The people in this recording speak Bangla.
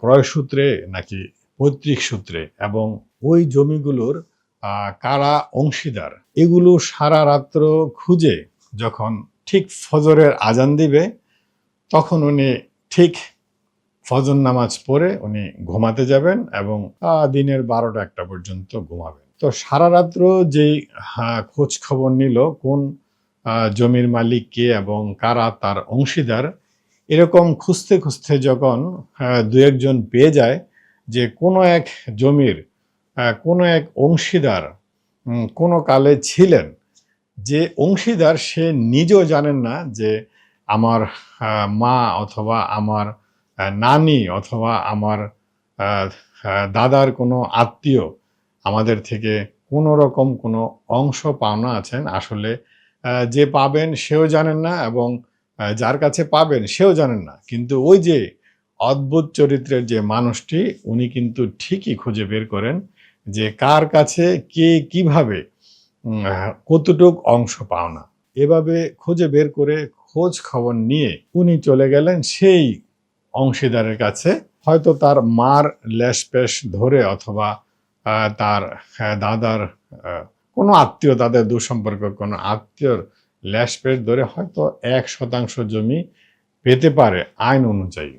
ক্রয় সূত্রে নাকি পৈতৃক সূত্রে এবং ওই জমিগুলোর কারা অংশীদার? এগুলো সারা রাত্র খুঁজে যখন ঠিক ফজরের আজান দিবে, তখন উনি ঠিক ফজর নামাজ পড়ে উনি ঘুমাতে যাবেন এবং দিনের বারোটা একটা পর্যন্ত ঘুমাবেন। তো সারা রাত্র যেই খোঁজ খবর নিল কোন জমির মালিক কে এবং কারা তার অংশীদার এরকম খুঁজতে খুঁজতে যখন দু একজন পেয়ে যায় যে কোনো এক জমির কোনো এক অংশীদার কোনো কালে ছিলেন, যে অংশীদার সে নিজেও জানেন না যে আমার মা অথবা আমার নানি অথবা আমার দাদার কোনো আত্মীয় আমাদের থেকে কোনো রকম কোনো অংশ পাওনা আছেন। আসলে যে পাবেন সেও জানেন না এবং যার কাছে পাবেন সেও জানেন না। কিন্তু ওই যে অদ্ভুত চরিত্রের যে মানুষটি, উনি কিন্তু ঠিকই খুঁজে বের করেন যে কার কাছে কে কীভাবে কতটুক অংশ পাওনা। এভাবে খুঁজে বের করে খোঁজ খবর নিয়ে উনি চলে গেলেন সেই অংশীদারের কাছে। হয়তো তার মার লেশ পেশ ধরে অথবা তার দাদার কোনো আত্মীয়, তাদের দুঃসম্পর্ক, কোনো আত্মীয়র ল্যাশ পেট ধরে হয়তো এক শতাংশ জমি পেতে পারে আইন অনুযায়ী।